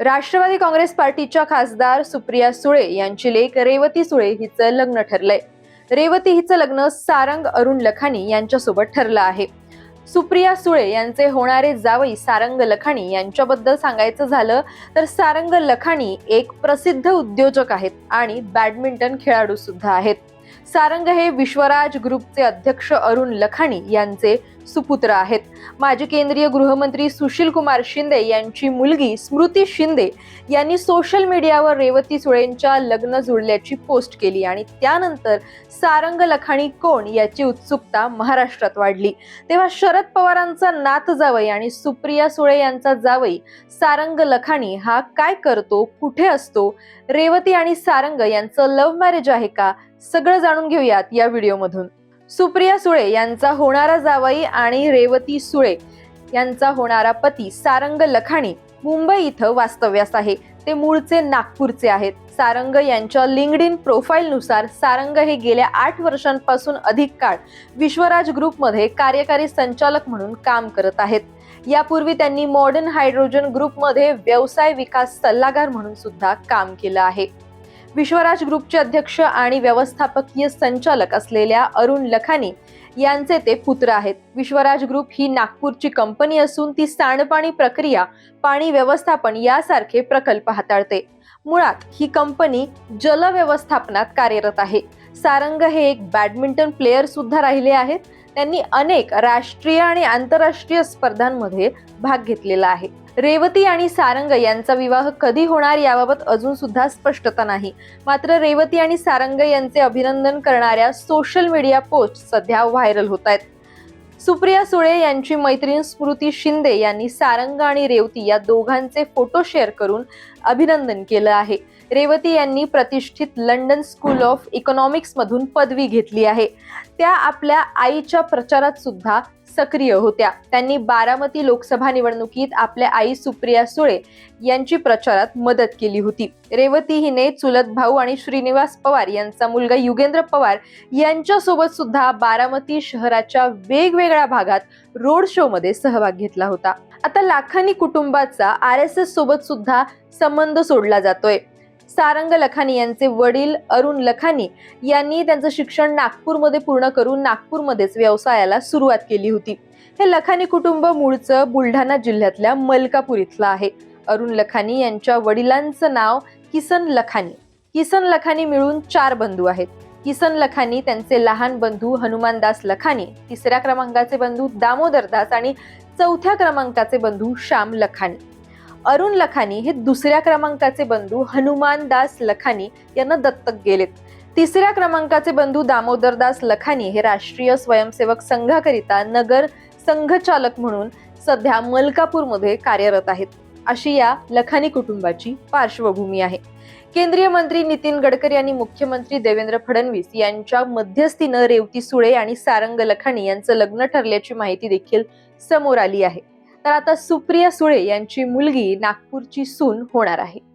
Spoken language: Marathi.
राष्ट्रवादी काँग्रेस पार्टीच्या खासदार सुप्रिया सुळे यांची लेख रेवती सुळे हिचं लग्न ठरलंय. रेवती हिचं लग्न सारंग अरुण लखानी यांच्यासोबत ठरलं आहे. सुप्रिया सुळे यांचे होणारे जावई सारंग लखानी यांच्याबद्दल सांगायचं झालं तर सारंग लखानी एक प्रसिद्ध उद्योजक आहेत आणि बॅडमिंटन खेळाडू सुद्धा आहेत. सारंग हे विश्वराज ग्रुपचे अध्यक्ष अरुण लखानी यांचे सुपुत्र आहेत. माजी केंद्रीय गृहमंत्री सुशील कुमार शिंदे यांची मुलगी स्मृती शिंदे यांनी सोशल मीडियावर रेवती सुळेंच्या लग्न जुळल्याची पोस्ट केली आणि त्यानंतर सारंग लखाणी कोण याची उत्सुकता महाराष्ट्रात वाढली. तेव्हा शरद पवारांचा नात जावई आणि सुप्रिया सुळे यांचा जावई सारंग लखाणी हा काय करतो कुठे असतो रेवती आणि सारंग यांचं लव्ह मॅरेज आहे का सगळं जाणून घेऊयात या व्हिडिओमधून. सुप्रिया सुळे यांचा होणारा जावई आणि रेवती सुळे यांचा होणारा पती सारंग लखाणी मुंबई इथं वास्तव्यास आहे. ते मूळचे नागपूरचे आहेत. सारंग यांच्या लिंक्ड इन प्रोफाईलनुसार सारंग हे गेल्या आठ वर्षांपासून अधिक काळ विश्वराज ग्रुपमध्ये कार्यकारी संचालक म्हणून काम करत आहेत. यापूर्वी त्यांनी मॉडर्न हायड्रोजन ग्रुपमध्ये व्यवसाय विकास सल्लागार म्हणून सुद्धा काम केलं आहे. विश्वराज ग्रुपचे अध्यक्ष आणि व्यवस्थापकीय संचालक असलेल्या अरुण लखानी यांचे ते पुत्र आहेत. विश्वराज ग्रुप ही नागपूरची कंपनी असून ती सांडपाणी प्रक्रिया पाणी व्यवस्थापन यासारखे प्रकल्प हाताळते. मुळात ही कंपनी जल व्यवस्थापनात कार्यरत आहे. सारंग हे एक बॅडमिंटन प्लेयर सुद्धा राहिले आहेत. त्यांनी अनेक राष्ट्रीय आणि आंतरराष्ट्रीय स्पर्धांमध्ये भाग घेतलेला आहे. रेवती आणि सारंग यांचा विवाह कधी होणार याबाबत अजून सुद्धा स्पष्टता नाही. मात्र रेवती आणि सारंग यांचे अभिनंदन करणाऱ्या सोशल मीडिया पोस्ट सध्या व्हायरल होत आहेत. सुप्रिया सुळे यांची मैत्रीण स्मृती शिंदे यांनी सारंग आणि रेवती या दोघांचे फोटो शेअर करून अभिनंदन केलं आहे. रेवती यांनी प्रतिष्ठित लंडन स्कूल ऑफ इकॉनॉमिक्स मधून पदवी घेतली आहे. त्या आपल्या आईच्या प्रचारात सुद्धा सक्रिय होत्या. त्यांनी बारामती लोकसभा निवडणुकीत आपल्या आई सुप्रिया सुळे यांची प्रचारात मदत केली होती. रेवती हिने चुलत भाऊ आणि श्रीनिवास पवार यांचा मुलगा युगेंद्र पवार यांच्यासोबत सुद्धा बारामती शहराच्या वेगवेगळ्या भागात रोड शो मध्ये सहभाग घेतला होता. आता लाखानी कुटुंबाचा आर एस एस सोबत सुद्धा संबंध सोडला जातोय. सारंग लखानी यांचे वडील अरुण लखानी यांनी त्यांचं शिक्षण नागपूरमध्ये पूर्ण करून नागपूरमध्येच व्यवसायाला सुरुवात केली होती. हे लखानी कुटुंब मूळचं बुलढाणा जिल्ह्यातल्या मलकापूर इथलं आहे. अरुण लखानी यांच्या वडिलांचं नाव किसन लखानी. किसन लखानी मिळून चार बंधू आहेत. किसन लखानी त्यांचे लहान बंधू हनुमानदास लखानी तिसऱ्या क्रमांकाचे बंधू दामोदरदास आणि चौथ्या क्रमांकाचे बंधू श्याम लखानी. अरुण लखानी हे दुसऱ्या क्रमांकाचे बंधू हनुमानदास लखानी यांना दत्तक गेलेत. तिसऱ्या क्रमांकाचे बंधू दामोदरदास लखानी हे राष्ट्रीय स्वयंसेवक संघाकरिता नगर संघचालक म्हणून सध्या मलकापूरमध्ये कार्यरत आहेत. अशी या लखानी कुटुंबाची पार्श्वभूमी आहे. केंद्रीय मंत्री नितीन गडकरी आणि मुख्यमंत्री देवेंद्र फडणवीस यांच्या मध्यस्थीनं रेवती सुळे आणि सारंग लखानी यांचं लग्न ठरल्याची माहिती देखील समोर आली आहे. तर आता सुप्रिया सुळे यांची मुलगी नागपूरची सून होणार आहे.